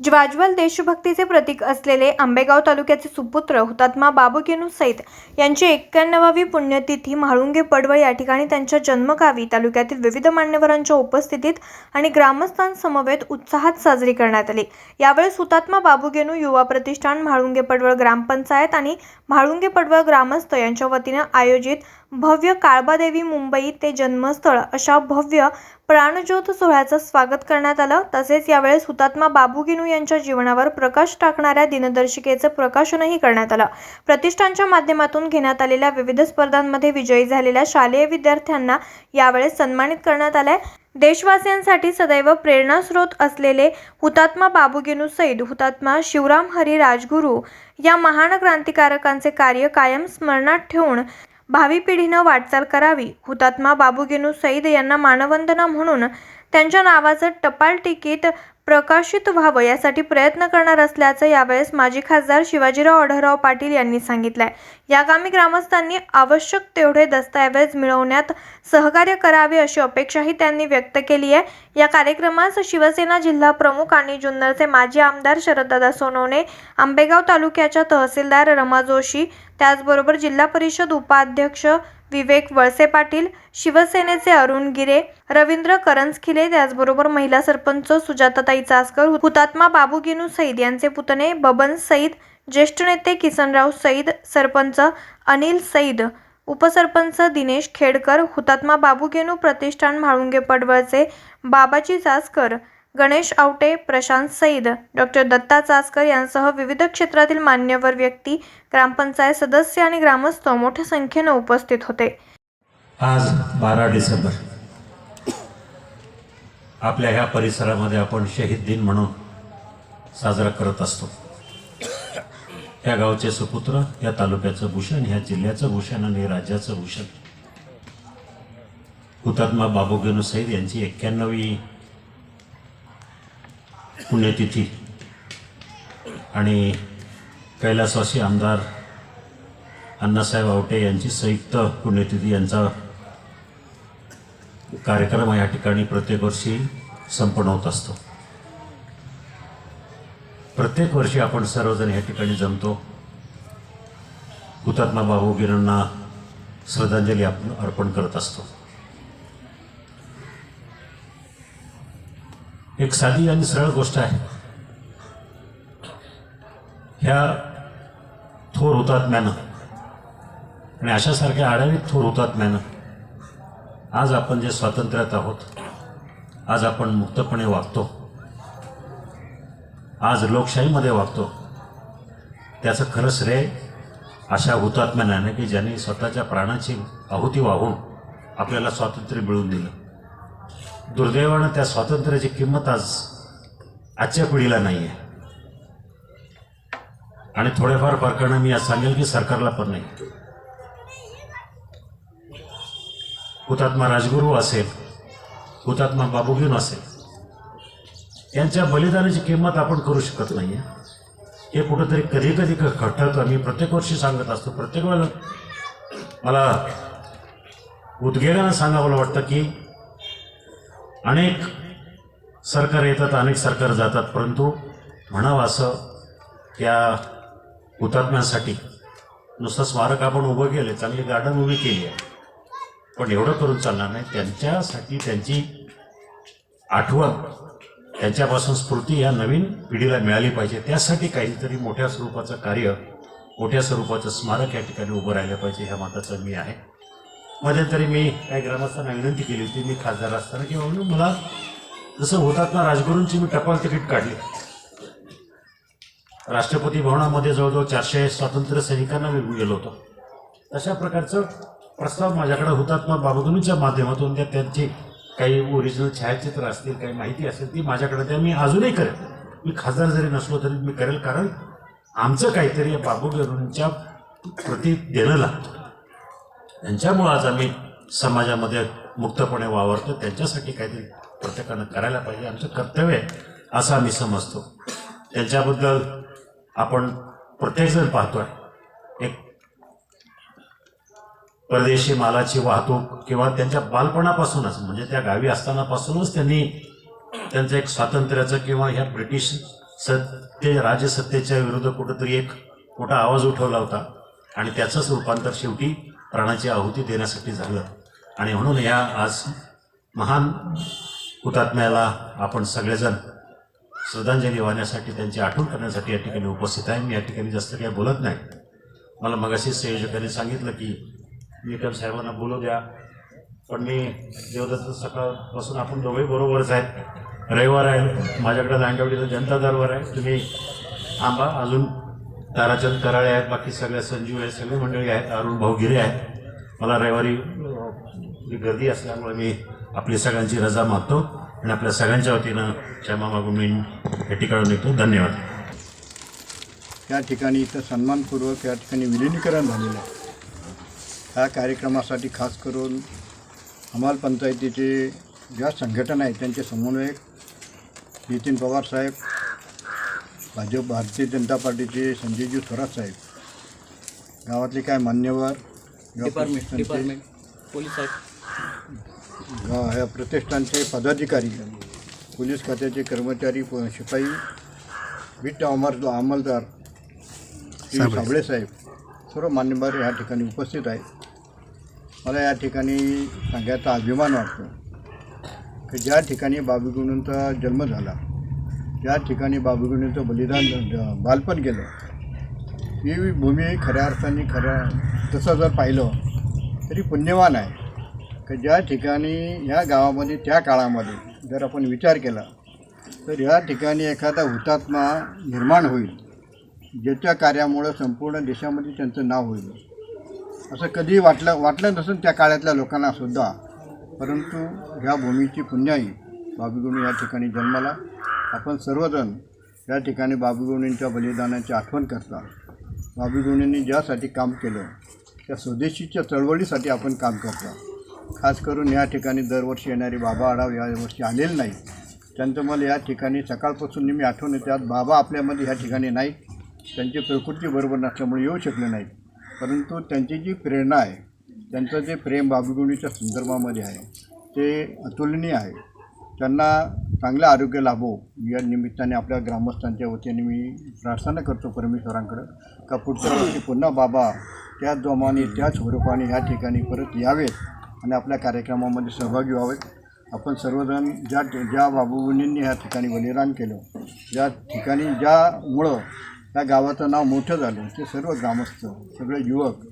ज्वाज्वल देशभक्तीचे प्रतीक असलेले आंबेगाव तालुक्याचे सुपुत्र हुतात्मा बाबूकिनू सैद यांची एक्क्याण्णवावी पुण्यतिथी म्हाळुंगे पडवळ या ठिकाणी त्यांच्या जन्मगावी तालुक्यातील विविध मान्यवरांच्या उपस्थितीत आणि ग्रामस्थांसमवेत उत्साहात साजरी करण्यात आली. यावेळेस हुतात्मा बाबुगेनू युवा प्रतिष्ठान म्हाळुंगे पडवळ ग्रामपंचायत आणि म्हाळुंगे पडवळ ग्रामस्थ यांच्या वतीनं आयोजित भव्य काळबादेवी मुंबई ते जन्मस्थळ अशा भव्य प्राणज्योत सोहळ्याचं स्वागत करण्यात आलं. तसेच यावेळेस हुतात्मा बाबूगिनू यांच्या जीवनावर प्रकाश टाकणाऱ्या दिनदर्शिकेचं प्रकाशनही करण्यात आलं. प्रतिष्ठानच्या माध्यमातून घेण्यात आलेल्या विविध स्पर्धांमध्ये विजयी झालेल्या शालेय विद्यार्थ्यांना यावेळेस सन्मानित करण्यात आलंय. देशवासियांसाठी सदैव प्रेरणास्रोत असलेले हुतात्मा बाबूगिनू सैद हुतात्मा शिवराम हरी राजगुरू या महान क्रांतिकारकांचे कार्य कायम स्मरणात ठेवून भावी पिढीनं वाटचाल करावी. हुतात्मा बाबूगेनू सईद यांना मानवंदना म्हणून त्यांच्या नावाचं टपाल तिकीट प्रकाशित व्हावं यासाठी प्रयत्न करणार असल्याचं यावेळेस माजी खासदार शिवाजीराव आढळराव पाटील यांनी सांगितलंय. यागामी ग्रामस्थांनी आवश्यक तेवढे दस्तऐवज मिळवण्यात सहकार्य करावे अशी अपेक्षाही त्यांनी व्यक्त केली आहे. या कार्यक्रमास शिवसेना जिल्हा प्रमुख आणि जुन्नरचे माजी आमदार शरददादा सोनवणे आंबेगाव तालुक्याच्या तहसीलदार रमा जोशी त्याचबरोबर जिल्हा परिषद उपाध्यक्ष विवेक वळसे पाटील शिवसेनेचे अरुण गिरे रवींद्र करंजखिले त्याचबरोबर महिला सरपंच सुजाताताई चासकर हुतात्मा बाबूगिनू सईद यांचे पुतणे बबन सईद ज्येष्ठ नेते किसनराव सईद सरपंच अनिल सईद उपसरपंच दिनेश खेडकर हुतात्मा बाबूगेनू प्रतिष्ठान म्हाळुंगे पडवळचे बाबाजी चासकर गणेश आवटे प्रशांत सईद डॉक्टर दत्ता चासकर यांसह विविध क्षेत्रातील मान्यवर व्यक्ती ग्रामपंचायत सदस्य आणि ग्रामस्थ मोठ्या संख्येनं उपस्थित होते. आज बारा डिसेंबर. आपल्या ह्या परिसरामध्ये आपण शहीद दिन म्हणून साजरा करत असतो. या गावचे सुपुत्र या तालुक्याचं भूषण ह्या जिल्ह्याचं भूषण आणि राज्याचं भूषण. हुतात्मा बाबूगेनू सईद यांची एक्क्याण्णवी पुण्यतिथी. आणि कैलासवासी आमदार अण्णासाहेब आवटे यांची संयुक्त पुण्यतिथी यांचा कार्यक्रम या ठिकाणी प्रत्येक वर्षी संपन्न होत असतो. प्रत्येक वर्षी आपण सर्वजण या ठिकाणी जमतो. हुतात्मा बाबू गिरांना श्रद्धांजली आपण अर्पण करत असतो. एक साधी आणि सरळ गोष्ट आहे. ह्या थोर हुतात्म्यानं आणि अशासारख्या आढावीत थोर हुतात्म्यानं आज आपण जे स्वातंत्र्यात आहोत आज आपण मुक्तपणे वागतो. आज लोकशाहीमध्ये वागतो. त्याचं खरं श्रेय अशा हुतात्म्यानं की ज्यांनी स्वतःच्या प्राणाची आहुती वाहून आपल्याला स्वातंत्र्य मिळवून दिलं. दुर्दैवानं त्या स्वातंत्र्याची किंमत आज आजच्या पिढीला नाही आहे आणि थोड्याफार फरकानं मी आज सांगेल की सरकारला पण नाही. हुतात्मा राजगुरू असेल हुतात्मा बाबूगीन असेल यांच्या बलिदानाची किंमत आपण करू शकत नाही हे कुठंतरी कधी कधी खटतं मी प्रत्येक वर्षी सांगत असतो. प्रत्येक वेळेला मला उद्गेगानं सांगावं वाटतं की अनेक सरकार येतात अनेक सरकार जातात परंतु म्हणावं असं त्या हुतात्म्यांसाठी नुसतं स्मारक आपण उभं केलं चांगली गार्डन उभी केली आहे. पण एवढं करून चालणार नाही. त्यांच्यासाठी त्यांची आठवण त्यांच्यापासून स्फूर्ती या नवीन पिढीला मिळाली पाहिजे. त्यासाठी काहीतरी मोठ्या स्वरूपाचं कार्य मोठ्या स्वरूपाचं स्मारक या ठिकाणी उभं राहिलं पाहिजे ह्या मताचं मी आहे. मध्यंतरी मी काही ग्रामस्थांना विनंती केली होती मी खासदार असताना की म्हणून मला जसं होतात ना राजगुरूंची मी टपाल तिकीट काढली. राष्ट्रपती भवनामध्ये जवळजवळ चारशे स्वातंत्र्य सैनिकांना मी गेलो होतो. तशा प्रकारचं प्रस्ताव माझ्याकडे हुतात्मा बाबगुरूंच्या माध्यमातून त्या त्यांची काही ओरिजिनल छायाचित्र असतील काही माहिती असेल ती माझ्याकडे त्या मी अजूनही करेल. मी खासदार जरी नसलो तरी मी करेल कारण आमचं काहीतरी या बाबूगरूंच्या प्रती देणं लागतं. यांच्यामुळं आज आम्ही समाजामध्ये मुक्तपणे वावरतो. त्यांच्यासाठी काहीतरी प्रत्येकानं करायला पाहिजे. आमचं कर्तव्य आहे असं आम्ही समजतो. त्यांच्याबद्दल आपण प्रत्येकजण पाहतोय. एक परदेशी मालाची वाहतूक किंवा त्यांच्या बालपणापासूनच म्हणजे त्या गावी असतानापासूनच त्यांनी त्यांचं एक स्वातंत्र्याचं किंवा ह्या ब्रिटिश सत्य राजसत्तेच्या विरुद्ध कुठंतरी एक मोठा आवाज उठवला होता. आणि त्याचंच रूपांतर शेवटी प्राणाची आहुती देण्यासाठी झालं. आणि म्हणून या आज महान हुतात्म्याला आपण सगळेजण श्रद्धांजली वाहण्यासाठी त्यांची आठवण करण्यासाठी या ठिकाणी उपस्थित आहे. मी या ठिकाणी जास्त काही बोलत नाही. मला मगाशी संयोजकांनी सांगितलं की निकम साहेबांना बोलू द्या. पण मी देवदत्त सकाळपासून आपण दोघंही बरोबरच आहेत. रविवार आहे. माझ्याकडे लांडवडीला जनता दरबार आहे. तुम्ही थांबा. अजून ताराचंद कराळे आहेत बाकी सगळ्या संजीव आहेत सगळे मंडळी आहेत अरुण भाऊगिरे आहेत. मला रविवारी गर्दी असल्यामुळे मी आपली सगळ्यांची रजा मागतो आणि आपल्या सगळ्यांच्या वतीनं क्षमा मागून मी या ठिकाणी निघतो. धन्यवाद. या ठिकाणी इथं सन्मानपूर्वक या ठिकाणी विलिनीकरण झालेलं आहे. या कार्यक्रमासाठी खास करून हमाल पंचायतीचे ज्या संघटना आहेत त्यांचे समन्वयक नितीन पवार साहेब भाजप भारतीय जनता पार्टीचे संजयजी थोरात साहेब. गावातले काय मान्यवर या डिपार्टमेंट प्रतिष्ठानचे- पोलीस पदाधिकारी पोलीस खात्याचे कर्मचारी प- शिपाई विट अमर अंमलदार श्री साबळे. साहेब सर्व मान्यवर या ठिकाणी उपस्थित आहेत. मला या ठिकाणी सांगायचा अभिमान वाटतो की ज्या ठिकाणी बाबूगुणूंचा जन्म झाला या ठिकाणी बाबूगुणूंचं बलिदान बालपण गेलं ही भूमी खऱ्या अर्थाने खऱ्या तसं जर पाहिलं तरी पुण्यवान आहे. की ज्या ठिकाणी ह्या गावामध्ये त्या काळामध्ये जर आपण विचार केला तर ह्या ठिकाणी एखादा हुतात्मा निर्माण होईल ज्याच्या कार्यामुळं संपूर्ण देशामध्ये त्यांचं नाव होईल. असं कधी वाटलं वाटलं नसून त्या काळातल्या लोकांनासुद्धा परंतु ह्या भूमीची पुण्याई बाबीगुणी या ठिकाणी जन्माला आपण सर्वजण या ठिकाणी बाबूगोणींच्या बलिदानाची आठवण करता. बाबूगोणींनी ज्यासाठी काम केलं त्या स्वदेशीच्या चळवळीसाठी आपण काम करता. खास करून या ठिकाणी दरवर्षी येणारे बाबा आढाव या वर्षी आलेले नाही. त्यांचं मला या ठिकाणी सकाळपासून नेहमी आठवण येते आज बाबा आपल्यामध्ये ह्या ठिकाणी नाही. त्यांची प्रकृती बरोबर नसल्यामुळे येऊ शकले नाही परंतु त्यांची जी प्रेरणा आहे त्यांचं जे प्रेम बाबूगुणीच्या संदर्भामध्ये आहे ते अतुलनीय आहे. त्यांना चांगलं आरोग्य लाभो या निमित्ताने आपल्या ग्रामस्थांच्या वतीने मी प्रार्थना करतो परमेश्वरांकडं. का पुढच्या वर्षी पुन्हा बाबा त्याच जोमाने त्याच स्वरूपाने ह्या ठिकाणी परत यावेत आणि आपल्या कार्यक्रमामध्ये सहभागी व्हावेत. आपण सर्वजण ज्या ज्या बाबूंनी ह्या ठिकाणी बलिदान केलं ज्या ठिकाणी ज्यामुळं त्या गावाचं नाव मोठं झालं ते सर्व ग्रामस्थ सगळे युवक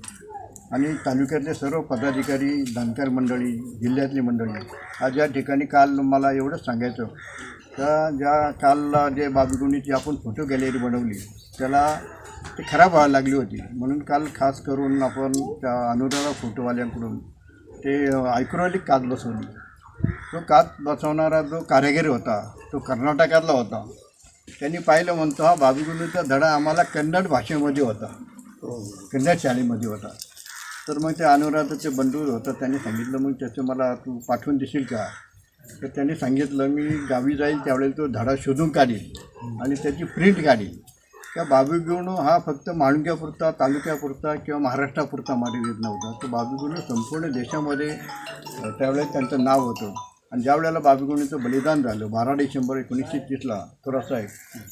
आणि तालुक्यातले सर्व पदाधिकारी जाणकार मंडळी जिल्ह्यातली मंडळी आज या ठिकाणी काल मला एवढंच सांगायचं का ज्या काल जे बाबीगुणीची आपण फोटो गॅलरी बनवली त्याला ते खराब व्हायला लागली होती. म्हणून काल खास करून आपण त्या अनुराधा फोटोवाल्यांकडून ते आयक्रोलिक काच बसवली. तो काच बसवणारा जो कारागीर होता तो कर्नाटकातला होता त्यांनी पाहिलं म्हणतो हा बाबीगुंडूचा धडा आम्हाला कन्नड भाषेमध्ये होता. कन्नड शाळेमध्ये होता. तर मग ते अनुराधाचे बंधू होतं त्यांनी सांगितलं मग त्याचं मला तू पाठवून देशील का? तर त्यांनी सांगितलं मी गावी जाईल त्यावेळेला तो धडा शोधून काढील आणि त्याची प्रिंट काढील. त्या बाबीगुणू हा फक्त माळुंग्यापुरता तालुक्यापुरता किंवा महाराष्ट्रापुरता मर्यादित नव्हता. तो बाबीगुणू संपूर्ण देशामध्ये त्यावेळेस त्यांचं नाव होतं. आणि ज्या वेळेला बाबीगुणूचं बलिदान झालं बारा डिसेंबर एकोणीसशे तीसला थोडासा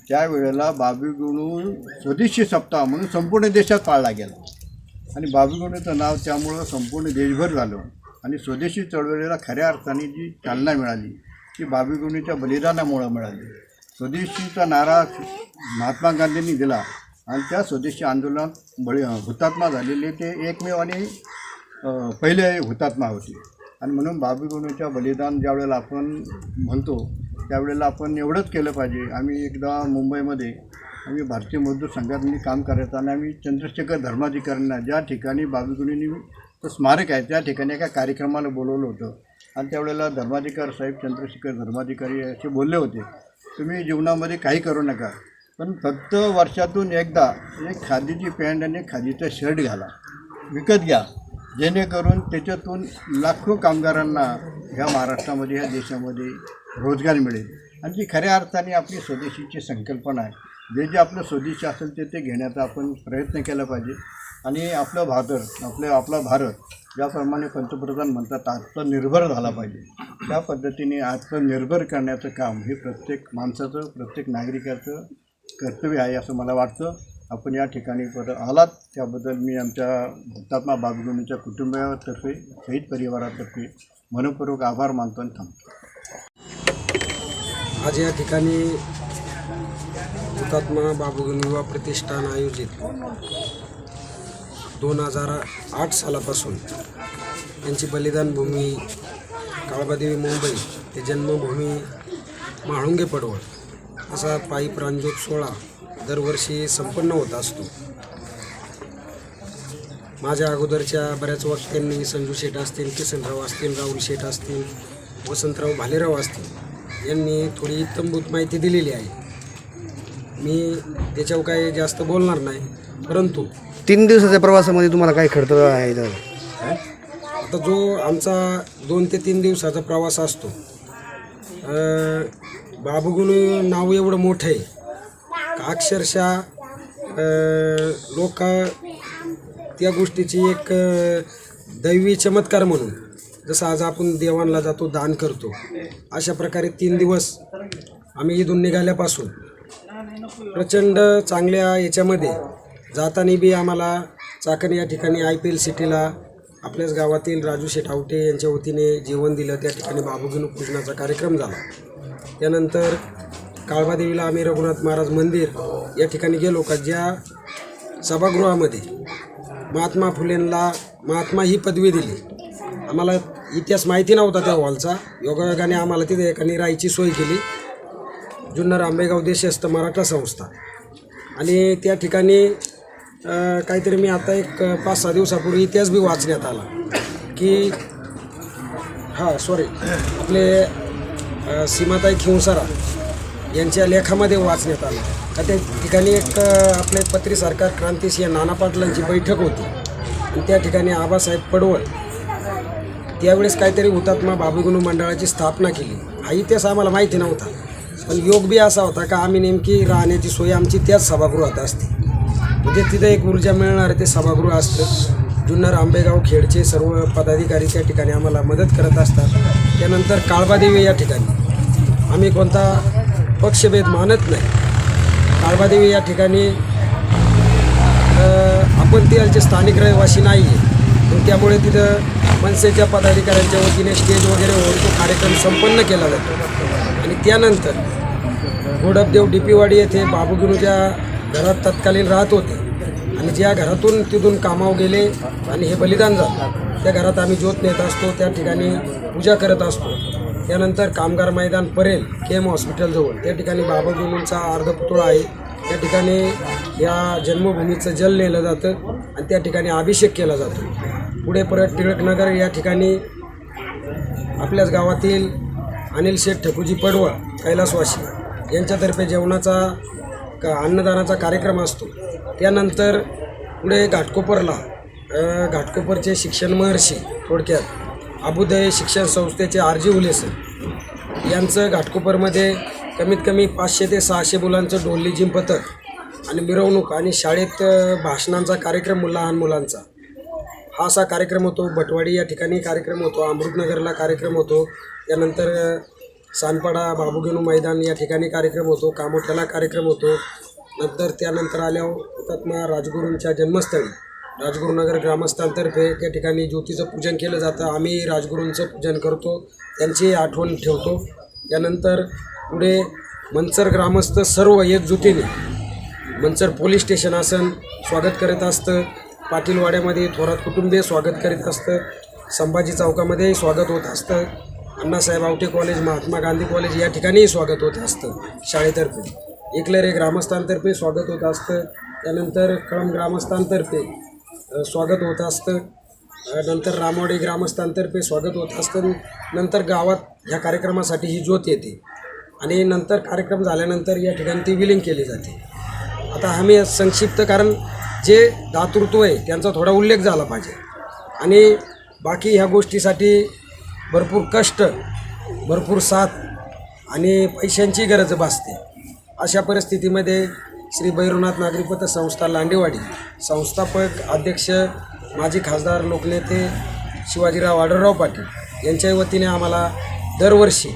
त्यावेळेला बाबीगुणू स्वदेशी सप्ताह म्हणून संपूर्ण देशात पाळला गेला. आणि बाबीगोंडेचं नाव त्यामुळं संपूर्ण देशभर झालं. आणि स्वदेशी चळवळीला खऱ्या अर्थाने जी चालना मिळाली ती बाबीगोंडेच्या बलिदानामुळं मिळाली. स्वदेशीचा नारा महात्मा गांधींनी दिला आणि त्या स्वदेशी आंदोलनात बळी हुतात्मा झालेले ते एकमेव आणि पहिले हुतात्मा होते. आणि म्हणून बाबीगोंडेच्या बलिदान ज्यावेळेला आपण म्हणतो त्यावेळेला आपण एवढंच केलं पाहिजे. आम्ही एकदा मुंबईमध्ये आम्ही भारतीय मजदूर संघात काम करायचं आणि आम्ही चंद्रशेखर धर्माधिकाऱ्यांना ज्या ठिकाणी बाबीगुणींनी स्मारक आहे त्या ठिकाणी एका कार्यक्रमाला बोलवलं होतं. आणि त्यावेळेला धर्माधिकार साहेब चंद्रशेखर धर्माधिकारी असे बोलले होते तुम्ही जीवनामध्ये काही करू नका पण फक्त वर्षातून एकदा एक खादीची पॅन्ट आणि खादीचा शर्ट घाला विकत घ्या जेणेकरून त्याच्यातून लाखो कामगारांना ह्या महाराष्ट्रामध्ये ह्या देशामध्ये रोजगार मिळेल. आणि ती खऱ्या अर्थाने आपली स्वदेशीची संकल्पना आहे. जे जे आपलं स्वदेशी असेल ते ते घेण्याचा आपण प्रयत्न केला पाहिजे. आणि आपलं भारत आपलं आपला भारत ज्याप्रमाणे पंतप्रधान म्हणतात आत्मनिर्भर झाला पाहिजे. त्या पद्धतीने आत्मनिर्भर करण्याचं काम हे प्रत्येक माणसाचं प्रत्येक नागरिकाचं कर्तव्य आहे असं मला वाटतं. आपण या ठिकाणी परत आलात त्याबद्दल मी आमच्या हुतात्मा बाबगुणीच्या कुटुंबातर्फे शहीद परिवारातर्फे मनपूर्वक आभार मानतो आणि थांबतो. आज या ठिकाणी हुतात्मा बाबूगण युवा प्रतिष्ठान आयोजित. दोन हजार आठ सालापासून यांची बलिदानभूमी काळबादेवी मुंबई ते जन्मभूमी म्हाळुंगे पडवळ असा पायी प्रांजोत सोहळा दरवर्षी संपन्न होत असतो. माझ्या अगोदरच्या बऱ्याच वक्त्यांनी संजू शेठ असतील किसनराव असतील राहुल शेठ असतील वसंतराव भालेराव असतील यांनी थोडी तंबूत माहिती दिलेली आहे. मी त्याच्यावर काही जास्त बोलणार नाही. परंतु तीन दिवसाच्या प्रवासामध्ये तुम्हाला काय खर्च आहे? आता जो आमचा दोन ते तीन दिवसाचा प्रवास असतो अं, बाबुगुणू नाव एवढं मोठं आहे. का अक्षरशः लोक त्या गोष्टीची एक अं, दैवी चमत्कार म्हणून जसं आज आपण देवांना जातो दान करतो अशा प्रकारे तीन दिवस आम्ही इथून निघाल्यापासून प्रचंड चांगल्या याच्यामध्ये जाताना बी आम्हाला चाकण या ठिकाणी आय पी एल सिटीला आपल्याच गावातील राजू शेठावटे यांच्या वतीने जेवण दिलं. त्या ठिकाणी बाबूगिनू पूजनाचा कार्यक्रम झाला. त्यानंतर काळबादेवीला आम्ही रघुनाथ महाराज मंदिर या ठिकाणी गेलो का ज्या सभागृहामध्ये महात्मा फुलेंना महात्मा ही पदवी दिली. आम्हाला इतिहास माहिती नव्हता त्या हॉलचा. योगायोगाने आम्हाला तिथे एका राहायची सोय केली. जुन्नर आंबेगाव देशस्थ मराठा संस्था. आणि त्या ठिकाणी काहीतरी मी आता एक पाच सहा दिवसापूर्वी इतिहास बी वाचण्यात आला की हां सॉरी आपले सीमाताई खिंसारा यांच्या लेखामध्ये वाचण्यात आलं. का त्या ठिकाणी एक आपले पत्री सरकार क्रांतिसिंह नाना पाटलांची बैठक होती. आणि त्या ठिकाणी आबासाहेब पडवळ त्यावेळेस काहीतरी हुतात्मा बाबूगुनू मंडळाची स्थापना केली. हा इतिहास आम्हाला माहिती नव्हता. पण योग बी असा होता का आम्ही नेमकी राहण्याची सोय आमची त्याच सभागृहात असते. म्हणजे तिथं एक ऊर्जा मिळणारं ते सभागृह असतं. जुन्नर आंबेगाव खेडचे सर्व पदाधिकारी त्या ठिकाणी आम्हाला मदत करत असतात. त्यानंतर काळबादेवी या ठिकाणी. आम्ही कोणता पक्षभेद मानत नाही. काळबादेवी या ठिकाणी आपण आपण तिथलचे स्थानिक रहिवासी नाही आहे त्यामुळे तिथं मनसेच्या पदाधिकाऱ्यांच्या वतीने स्टेज वगैरे होऊन तो कार्यक्रम संपन्न केला जातो. आणि त्यानंतर गोडपदेव डीपीवाडी येथे बाबूगिनूच्या घरात तत्कालीन राहत होते. आणि ज्या घरातून तिथून कामावर गेले आणि हे बलिदान झालं त्या घरात आम्ही ज्योत नेत असतो त्या ठिकाणी पूजा करत असतो. त्यानंतर कामगार मैदान परेल के एम हॉस्पिटलजवळ त्या ठिकाणी बाबागिनूंचा अर्धपुतळा आहे. त्या ठिकाणी या जन्मभूमीचं जल नेलं जातं आणि त्या ठिकाणी अभिषेक केला जातो. पुढे परत टिळकनगर या ठिकाणी आपल्याच गावातील अनिल शेठ ठकुजी पडवळ कैलासवासी यांच्यातर्फे जेवणाचा का अन्नदानाचा कार्यक्रम असतो. त्यानंतर पुढे घाटकोपरला घाटकोपरचे शिक्षण महर्षी थोडक्यात अभुदय शिक्षण संस्थेचे आर जी उलेसर यांचं घाटकोपरमध्ये कमीत कमी पाचशे ते सहाशे मुलांचं डोल्ली जिम पथक आणि मिरवणूक आणि शाळेत भाषणांचा कार्यक्रम लहान मुलांचा. हा असा कार्यक्रम होतो. भटवाडी या ठिकाणी कार्यक्रम होतो. अमृतनगरला कार्यक्रम होतो. त्यानंतर सानपाडा बाबूगेनू मैदान या ठिकाणी कार्यक्रम होतो. कामोठ्याला कार्यक्रम होतो. नंतर त्यानंतर आल्यावर हुतात्मा राजगुरूंच्या जन्मस्थळी. राजगुरुनगर ग्रामस्थांतर्फे त्या ठिकाणी ज्योतीचं पूजन केलं जातं. आम्ही राजगुरूंचं पूजन करतो. त्यांची आठवण ठेवतो. त्यानंतर पुढे मंचर ग्रामस्थ सर्व एकजुटीने मंचर पोलीस स्टेशन असन स्वागत करत असतं. पाटीलवाड्यामध्ये थोरात कुटुंबीय स्वागत करीत असतं. संभाजी चौकामध्येही स्वागत होत असतं. अण्णासाहेब आवटे कॉलेज महात्मा गांधी कॉलेज या ठिकाणीही स्वागत होत असतं. शाळेतर्फे. एकलरे ग्रामस्थांतर्फे स्वागत होत असतं. त्यानंतर कळम ग्रामस्थांतर्फे स्वागत होत असतं. नंतर रामवाडी ग्रामस्थांतर्फे स्वागत होत असतं. नंतर गावात ह्या कार्यक्रमासाठी ही ज्योत येते. आणि नंतर कार्यक्रम झाल्यानंतर या ठिकाणी ती विलीन केली जाते. आता आम्ही संक्षिप्त कारण जे दातृत्व आहे त्यांचा थोडा उल्लेख झाला पाहिजे. आणि बाकी ह्या गोष्टीसाठी भरपूर कष्ट भरपूर साथ आणि पैशांची गरज भासते. अशा परिस्थितीमध्ये श्री भैरवनाथ नागरी पतसंस्था लांडेवाडी संस्थापक अध्यक्ष माजी खासदार लोकनेते शिवाजीराव आढळराव पाटील यांच्या वतीने आम्हाला दरवर्षी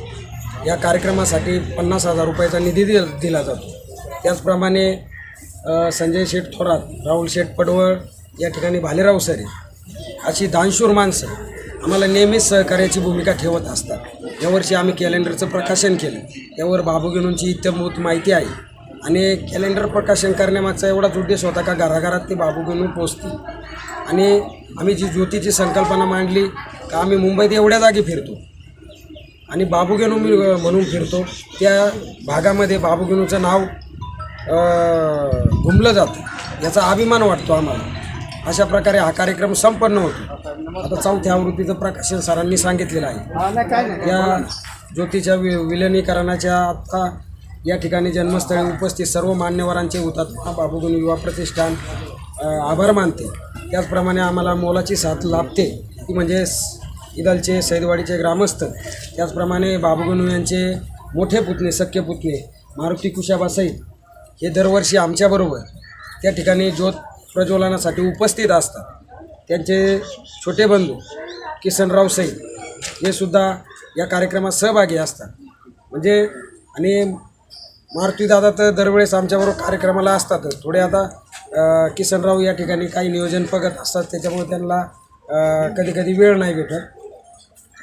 या कार्यक्रमासाठी पन्नास हजार रुपयाचा निधी दिला जातो. त्याचप्रमाणे संजय शेठ थोरात राहुल शेठ पडवळ या ठिकाणी भालेराव सरे अशी दानशूर माणसं आम्हाला नेहमीच सहकार्याची भूमिका ठेवत असतात. यावर्षी आम्ही कॅलेंडरचं प्रकाशन केलं. त्यावर बाबूगिनूंची इत्यमूत माहिती आहे. आणि कॅलेंडर प्रकाशन करण्यामागचा एवढाच उद्देश होता का घराघरात ते बाबूगिनू पोचतील. आणि आम्ही जी ज्योतीची संकल्पना मांडली का आम्ही मुंबईत एवढ्या जागी फिरतो. आणि बाबूगेनू म्हणून फिरतो. त्या भागामध्ये बाबूगेनूचं नाव घुमलं जातं. याचा अभिमान वाटतो आम्हाला. अशा प्रकारे हा कार्यक्रम संपन्न होतो. आता चौथ्या आवृत्तीचं प्रकाशन सरांनी सांगितलेलं आहे. या ज्योतीच्या वि विलिनीकरणाच्या आत्ता या ठिकाणी जन्मस्थळी उपस्थित सर्व मान्यवरांचे हुतात्मा बाबूगुण युवा प्रतिष्ठान आभार मानते. त्याचप्रमाणे आम्हाला मोलाची साथ लाभते. ती म्हणजे इदलचे सैदवाडीचे ग्रामस्थ त्याचप्रमाणे बाबूगणू यांचे मोठे पुतणे सख्खे पुतणे मारुती कुशाबा सईद हे दरवर्षी आमच्याबरोबर त्या ठिकाणी ज्योत प्रज्वलनासाठी उपस्थित असतात. त्यांचे छोटे बंधू किसनराव सैन हे सुद्धा या कार्यक्रमात सहभागी असतात. म्हणजे आणि मारुतीदादा तर दरवेळेस आमच्याबरोबर कार्यक्रमाला असतातच थोडे आता किसनराव या ठिकाणी काही नियोजन बघत असतात. त्याच्यामुळे त्यांना कधी कधी वेळ नाही भेटत.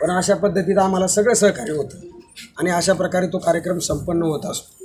पण अशा पद्धतीत आम्हाला सगळं सहकार्य होतं. आणि अशा प्रकारे तो कार्यक्रम संपन्न होत असतो.